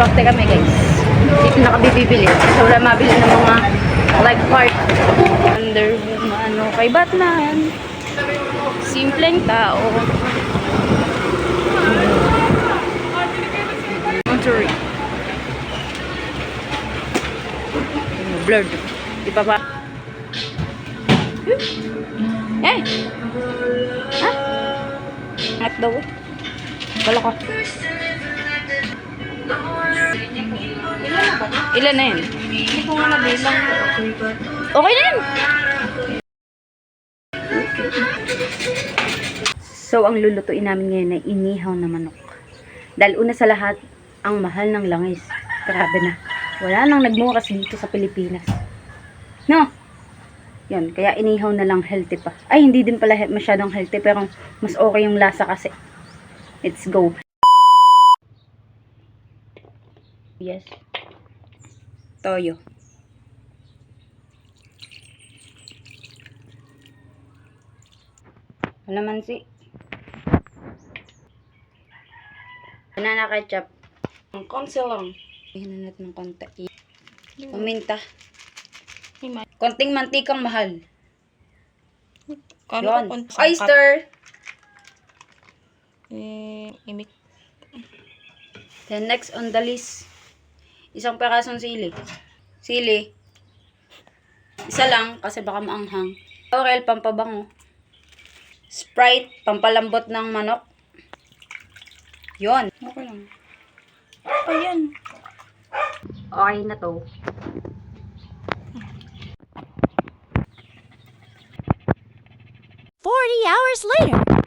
Swerte kami guys. Dito na kami bibili. Kasi wala mabili ng mga like part. Under ano kay Batman. Simpleng tao. Monterey. Blurred. Di pa pa. Eh! Ha? Ngat daw. Bala ko. Ilan na yun? Hindi ko nga nabilang. Okay na yun. So, ang lulutuin namin ngayon ay inihaw na manok. Dahil una sa lahat, ang mahal ng langis. Grabe na. Wala nang nagmuras dito sa Pilipinas. No? Yan, kaya inihaw na lang healthy pa. Ay, hindi din pala masyadong healthy, pero mas okay yung lasa kasi. Let's go. Yes. Toyo. Kalamansi. Banana ketchup. Ang konsi lang. Ihanan natin ng konti. Paminta. Konting mantikang mahal. Kung Oyster. Eh, imik. Then next on the list, isang perasong sili. Sili. Isa lang kasi baka maanghang. Laurel, pampabango. Sprite, pampalambot ng manok. Yon. Okay lang. Ayan. Okay na to. Forty hours later.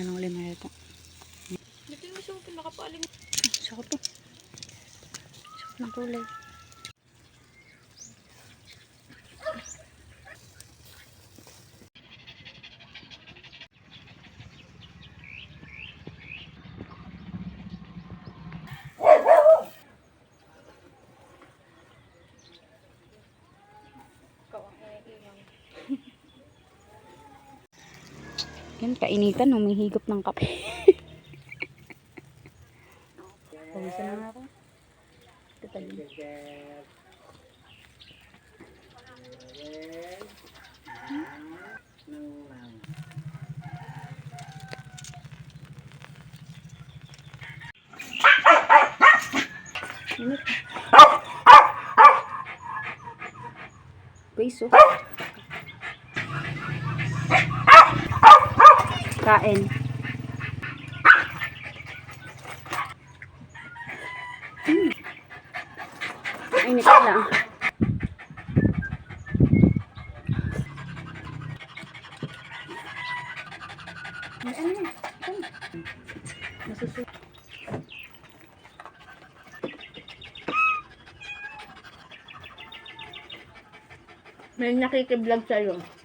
Anong limay ito? Dito yung gusto ko pinakapaling. Sakot to. Sakot ng kulay. Yan, kainitan, humihigop ng kape. Pawisan na nga ako. Ito talim. Init. Guys, oh. Kain. Init lang. May ano na? Ito na. Masusunod. May nakikiblog sa'yo.